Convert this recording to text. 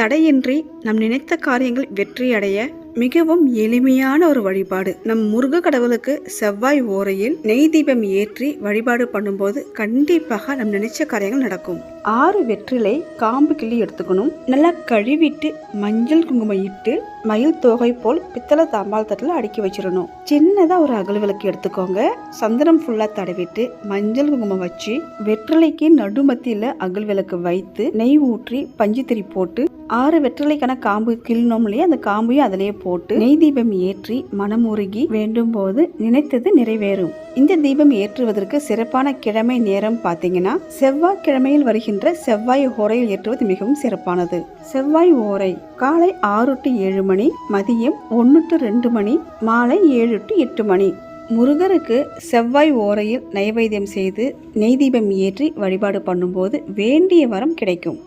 தடையின்றி நம் நினைத்த காரியங்கள் வெற்றியடைய மிகவும் எளிமையான ஒரு வழிபாடு. நம் முருக கடவுளுக்கு செவ்வாய் ஓரையில் நெய் தீபம் ஏற்றி வழிபாடு பண்ணும்போது கண்டிப்பாக நம் நினைச்ச காரியங்கள் நடக்கும். ஆறு வெற்றிலை காம்பு கிள்ளி எடுத்துக்கணும். நல்லா கழுவிட்டு மஞ்சள் குங்குமம் இட்டு மயில் தோகை போல் பித்தளை தாம்பால் தட்டில் அடுக்கி வச்சிடணும். சின்னதாக ஒரு அகல் விளக்கு எடுத்துக்கோங்க. சந்தனம் ஃபுல்லாக தடவிட்டு மஞ்சள் குங்குமம் வச்சு வெற்றிலைக்கு நடுமத்தியில் அகல் விளக்கு வைத்து நெய் ஊற்றி பஞ்சுத்திரி போட்டு ஆறு வெற்றிலைக்கான காம்பு கிள்ளணும் இல்லையா? அந்த காம்பையும் அதிலேயே போட்டு நெய் தீபம் ஏற்றி மனம் உருகி வேண்டும் போது நினைத்தது நிறைவேறும். இந்த தீபம் ஏற்றுவதற்கு சிறப்பான கிழமை நேரம் பார்த்தீங்கன்னா செவ்வாய் கிழமையில் வருகின்ற செவ்வாய் ஓரையில் ஏற்றுவது மிகவும் சிறப்பானது. செவ்வாய் ஓரை காலை ஆறு டு ஏழு மணி மதியம் ஒன்று டு ரெண்டு மணி மாலை ஏழு டு எட்டு மணி. முருகருக்கு செவ்வாய் ஓரையில் நைவேத்தியம் செய்து நெய் தீபம் ஏற்றி வழிபாடு பண்ணும்போது வேண்டிய வரம் கிடைக்கும்.